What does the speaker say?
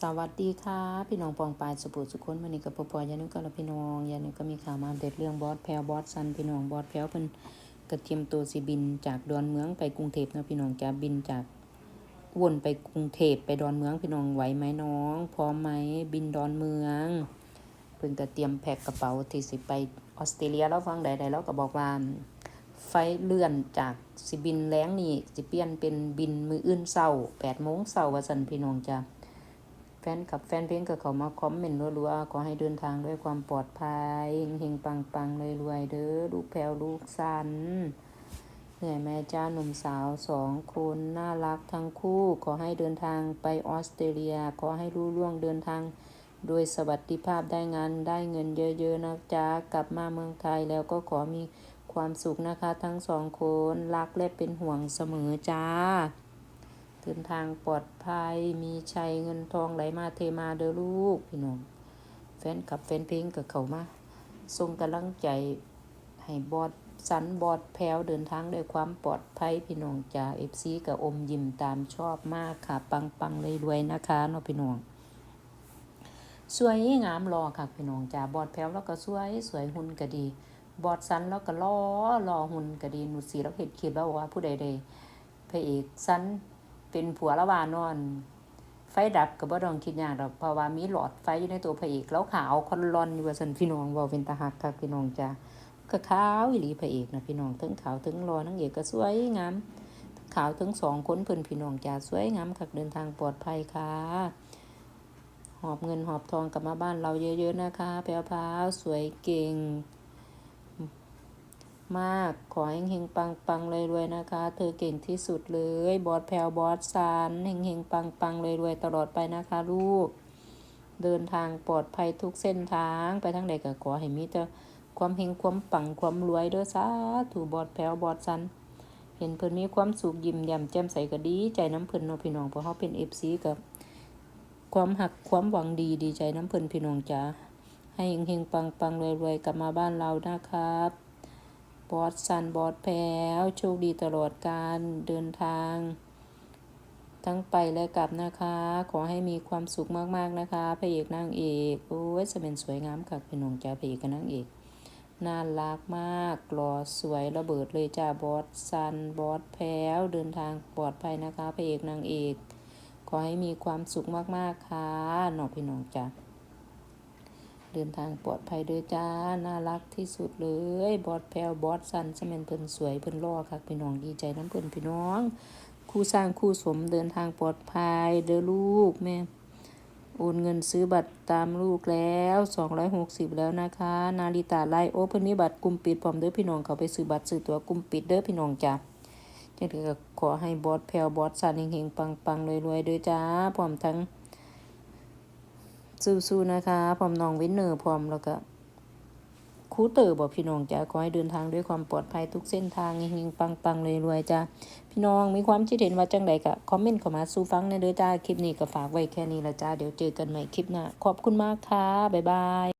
สวัสดีค่ะ พี่น้องปองปายสุปุสุคนวันนี้กับปอปอยานุก็แลพี่น้องยานุก็มีข่าวมาเด็ดเรื่องบอสแพลวบอสซันพี่น้องบอสแพลวเพิ่นกระเทียมตัวสิบินจากดอนเมืองไปกรุงเทพเนาะพี่น้องจะบินจากวนไปกรุงเทพไปดอนเมืองพี่น้องไหวไหมน้อง พร้อมไหมบินดอนเมือง เพิ่นก็เตรียมแพ็คกระเป๋าที่สิไปออสเตรเลียแล้วฟังใดๆแล้วก็บอกว่าไฟเลื่อนจากสิบินแรงนี่สิเปลี่ยนเป็นบินมืออื่นเศร้าแปดโมงเศร้าว่าสันพี่น้องจะ แฟนกับแฟนเพลงก็เขามาคอมเมนต์รัวๆขอให้เดินทางด้วยความปลอดภัยเฮงๆปังๆเลยรวยๆเด้อลูกแพรวลูกสันเหนื่อยแม่จ้าหนุ่มสาวสองคนน่ารักทั้งคู่ ขอให้เดินทางไปออสเตรเลีย ขอให้รู้ล่วงเดินทาง โดยสวัสดิภาพได้งานได้เงินเยอะๆนะจ๊ะกลับมาเมืองไทยแล้วก็ขอมีความสุขนะคะทั้งสองคน รักและเป็นห่วงเสมอจ้า ดินทางปลอดภัย มีชัยเงินทองไหลมาเทมาเด้อลูกพี่น้อง แฟนคลับแฟนเพลงกับเขามาส่งกำลังใจให้บอดสันบอดแพลวเดินทางด้วยความปลอดภัยพี่น้องจ้าเอฟซีกับอมยิ้มตามชอบมากค่ะ ปังปังๆเลยรวยนะคะเนาะพี่น้องสวยงามรอค่ะพี่น้องจ้าบอดแพ้วแล้วก็สวยสวยหุ่นก็ดี บอดสันแล้วก็ล้อรอหุ่นก็ดีหนุดสีแล้วเห็นคลิปแล้วว่าผู้ใดใดพระเอกสัน เป็นผัวละวานอน ไฟดับก็บ่ต้องคิดอย่างดอกเพราะว่ามีหลอดไฟอยู่ในตัวพระเอกแล้วขาวคอนรอนอยู่ว่าสันพี่น้องว่าเป็นตาหักค่ะพี่น้องจ้าก็ขาวอีหลีพระเอกนะพี่น้องทั้งขาวทั้งรอทั้งเอกก็สวยงามขาวทั้งสองคนเพิ่นพี่น้องจ้าสวยงามค่ะเดินทางปลอดภัยค่ะหอบเงินหอบทองกลับมาบ้านเราเยอะๆนะคะแพรวพาวสวยเก่ง มาก ขอให้เฮงๆปังๆเลยรวยๆนะคะ เธอเก่งที่สุดเลย บอสแพรวบอสซานเฮงเฮงๆปังๆเลยรวยๆตลอดไปนะคะลูก เดินทางปลอดภัยทุกเส้นทางไปทั้งใดก็ขอให้มีแต่ความเฮงความปังความรวยเด้อสาถูบอสแพรวบอสซัน เห็นเพิ่นมีความสุขยิ้มแย้มแจ่มใสก็ดี ใจน้ำเพิ่นเนาะพี่น้องเพราะเขาเป็น FC กับ ความหักความหวังดีดีใจน้ำเพิ่นพี่น้องจ๋าให้เฮงๆปังๆรวยๆกลับมาบ้านเรานะครับ บอสซันบอสแพรวโชคดีตลอดการเดินทาง ทั้งไปและกลับนะคะ ขอให้มีความสุขมากๆนะคะพระเอกนางเอกโอ้ยจะเป็นสวยงามค่ะพี่น้องจ๋าพระเอกกับนางเอกน่ารักมากหล่อสวยระเบิดเลยจ้าบอสซันบอสแพรวเดินทางปลอดภัยนะคะพระเอกนางเอก ขอให้มีความสุขมาก ๆ ค่ะหนองพี่น้องจ้า เดินทางปลอดภัยด้วยจ้า น่ารักที่สุดเลย บอสแพลวบอสซันสมนเพิ่นสวยเพิ่นรอค่ะ พี่น้องดีใจน้ำเพิ่นพี่น้อง คู่สร้างคู่สมเดินทางปลอดภัยเด้อลูกแม่ โอนเงินซื้อบัตรตามลูกแล้ว 260 แล้วนะคะ นาริตาไลโอเพิ่นมีบัตรกลุ่มปิดพร้อมเด้อพี่น้องเขาไปซื้อบัตรซื้อตัวกลุ่มปิดเด้อพี่น้องจ้าจังก็ขอให้บอสแพลวบอสซันเฮงๆปังๆรวยๆเด้อจ้าพร้อมทั้ง สู้ๆนะคะ พร้อมน้องวินเนอร์พร้อมแล้วก็คูเตอร์บอกพี่น้องจ้าขอให้เดินทางด้วยความปลอดภัยทุกเส้นทางเฮงๆปังๆเลยรวยๆจ้าพี่น้องมีความคิดเห็นว่าจังใดก็คอมเมนต์เข้ามาสู้ฟังในเด้อจ้าคลิปนี้ก็ฝากไว้แค่นี้ละจ้าเดี๋ยวเจอกันใหม่คลิปหน้าขอบคุณมากค่ะบ๊ายบาย